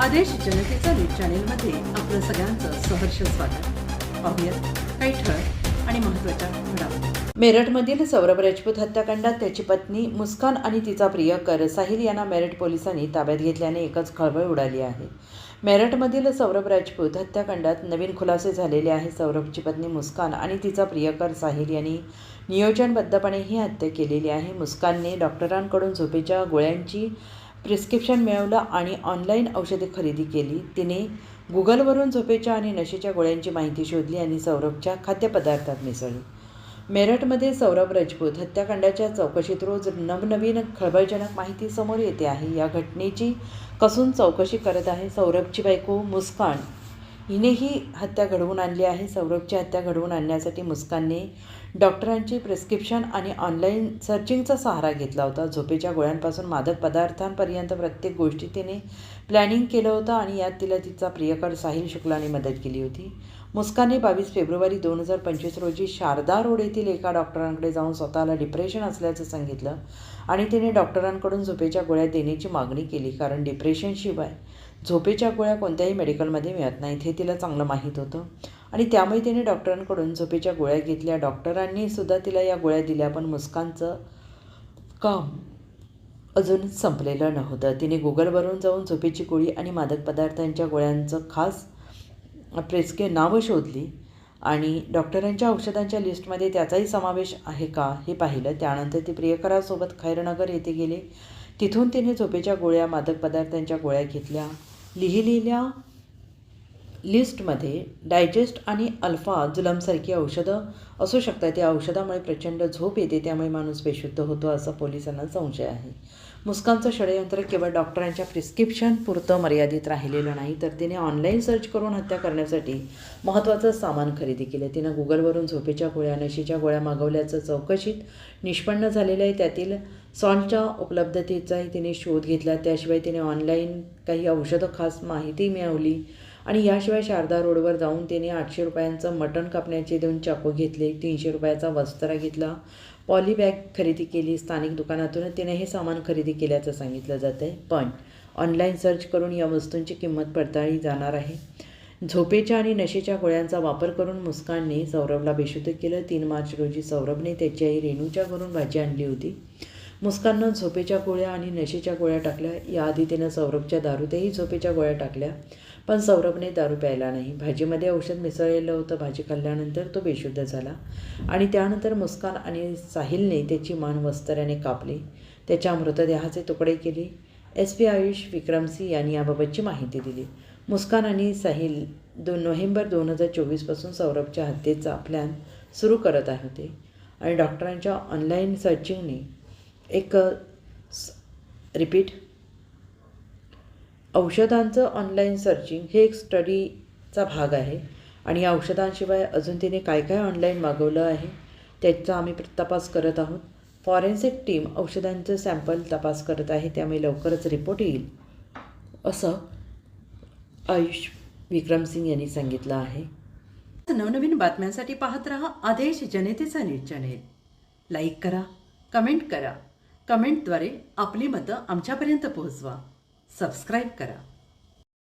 आदेश जनतेचा न्यूज चॅनेलमध्ये आपलं सगळ्यांचं सहर्ष स्वागत. पाहूयात काही ठळक आणि महत्त्वाच्या घडामोडी. मेरठमधील सौरभ राजपूत हत्याकांडात त्याची पत्नी मुस्कान आणि तिचा प्रियकर साहिल यांना मेरठ पोलिसांनी ताब्यात घेतल्याने एकच खळबळ उडाली आहे. मेरठमधील सौरभ राजपूत हत्याकांडात नवीन खुलासे झालेले आहे. सौरभची पत्नी मुस्कान आणि तिचा प्रियकर साहिल यांनी नियोजनबद्धपणे ही हत्या केलेली आहे. मुस्कानने डॉक्टरांकडून झोपेच्या गोळ्यांची प्रिस्क्रिप्शन मिळवलं आणि ऑनलाईन औषधे खरेदी केली. तिने गुगलवरून झोपेच्या आणि नशेच्या गोळ्यांची माहिती शोधली आणि सौरभच्या खाद्यपदार्थात मिसळली. मेरठमध्ये सौरभ राजपूत हत्याकांडाच्या चौकशीत रोज नवनवीन खळबळजनक माहिती समोर येते आहे. या घटनेची कसून चौकशी करत आहे सौरभची बायको मुस्कान. हिने ही हत्या घडवून आणली आहे. सौरभची हत्या घडवून आणण्यासाठी मुस्कानने डॉक्टरांची प्रिस्क्रिप्शन आणि ऑनलाईन सर्चिंगचा सहारा घेतला होता. झोपेच्या गोळ्यांपासून मादक पदार्थांपर्यंत प्रत्येक गोष्टी तिने प्लॅनिंग केलं होतं आणि यात तिला तिचा प्रियकर साहिल शुक्लाने मदत केली होती. मुस्कानने बावीस फेब्रुवारी दोन हजार पंचवीस रोजी शारदा रोड येथील एका डॉक्टरांकडे जाऊन स्वतःला डिप्रेशन असल्याचं सांगितलं आणि तिने डॉक्टरांकडून झोपेच्या गोळ्या देण्याची मागणी केली कारण डिप्रेशनशिवाय झोपेच्या गोळ्या कोणत्याही मेडिकलमध्ये मिळत नाहीत हे तिला चांगलं माहीत होतं. आणि त्यामुळे तिने डॉक्टरांकडून झोपेच्या गोळ्या घेतल्या. डॉक्टरांनी सुद्धा तिला या गोळ्या दिल्या पण मुस्कानचं काम अजून संपलेलं नव्हतं. तिने गुगलवरून जाऊन झोपेची गोळी आणि मादक पदार्थांच्या गोळ्यांचं खास प्रेस्के नावं शोधली आणि डॉक्टरांच्या औषधांच्या लिस्टमध्ये त्याचाही समावेश आहे का हे पाहिलं. त्यानंतर ती प्रियकरासोबत खैरनगर येथे गेले. तिथून तिने झोपेच्या गोळ्या मादक पदार्थांच्या गोळ्या घेतल्या. लिहिलेल्या लिस्टमध्ये डायजेस्ट आणि अल्फा जुलमसारखी औषधं असू शकतात. त्या औषधामुळे प्रचंड झोप येते त्यामुळे माणूस बेशुद्ध होतो असा पोलिसांना संशय आहे. मुस्कानचं षडयंत्र केवळ डॉक्टरांच्या प्रिस्क्रिप्शन पुरतं मर्यादित राहिलेलं नाही तर तिने ऑनलाईन सर्च करून हत्या करण्यासाठी महत्त्वाचं सामान खरेदी केलं. तिनं गुगलवरून झोपेच्या गोळ्या नशीच्या गोळ्या मागवल्याचं चौकशीत निष्पन्न झालेलं आहे. त्यातील सॉल्टच्या उपलब्धतेचाही तिने शोध घेतला. त्याशिवाय तिने ऑनलाईन काही औषधं खास माहिती मिळवली आणि याशिवाय शारदा रोडवर जाऊन तिने आठशे रुपयांचं मटण कापण्याचे दोन चाकू घेतले तीनशे रुपयाचा वस्त्रा घेतला. पॉलीबॅग खरेदी केली स्थानिक दुकानातून तिने हे सामान खरेदी केल्याचं सांगितलं जातं आहे पण ऑनलाईन सर्च करून या वस्तूंची किंमत पडताळली जाणार आहे. झोपेच्या आणि नशेच्या गोळ्यांचा वापर करून मुस्कानने सौरभला बेशुद्ध केलं. तीन मार्च रोजी सौरभने त्याची आई रेणूच्या घरून भाजी आणली होती. मुस्काननं झोपेच्या गोळ्या आणि नशेच्या गोळ्या टाकल्या. याआधी तिनं सौरभच्या दारूतही झोपेच्या गोळ्या टाकल्या. पण सौरभने दारू प्यायला नाही. भाजीमध्ये औषध मिसळलेलं होतं भाजी खाल्ल्यानंतर तो बेशुद्ध झाला. आणि त्यानंतर मुस्कान आणि साहिलने त्याची मान वस्त्र्याने कापली. त्याच्या मृतदेहाचे तुकडे केले. एस पी आयुष विक्रम सिंह यांनी याबाबतची माहिती दिली. मुस्कान आणि साहिल दोन नोव्हेंबर दोन हजार चोवीसपासून सौरभच्या हत्येचा प्लॅन सुरू करत आहे होते. आणि डॉक्टरांच्या ऑनलाईन सर्चिंगने एक रिपीट औषधांचं ऑनलाईन सर्चिंग हे एक स्टडीचा भाग आहे. आणि या औषधांशिवाय अजून तिने काय काय ऑनलाईन मागवलं आहे त्याचा आम्ही तपास करत आहोत. फॉरेन्सिक टीम औषधांचं सॅम्पल तपास करत आहे त्यामुळे लवकरच रिपोर्ट येईल असं आयुष विक्रमसिंग यांनी सांगितलं आहे. नवनवीन बातम्यांसाठी पाहत रहा आदेश जनतेचा नीट चॅनेल. लाईक करा कमेंट करा. कमेंटद्वारे आपली मतं आमच्यापर्यंत पोहोचवा. सबस्क्राईब करा.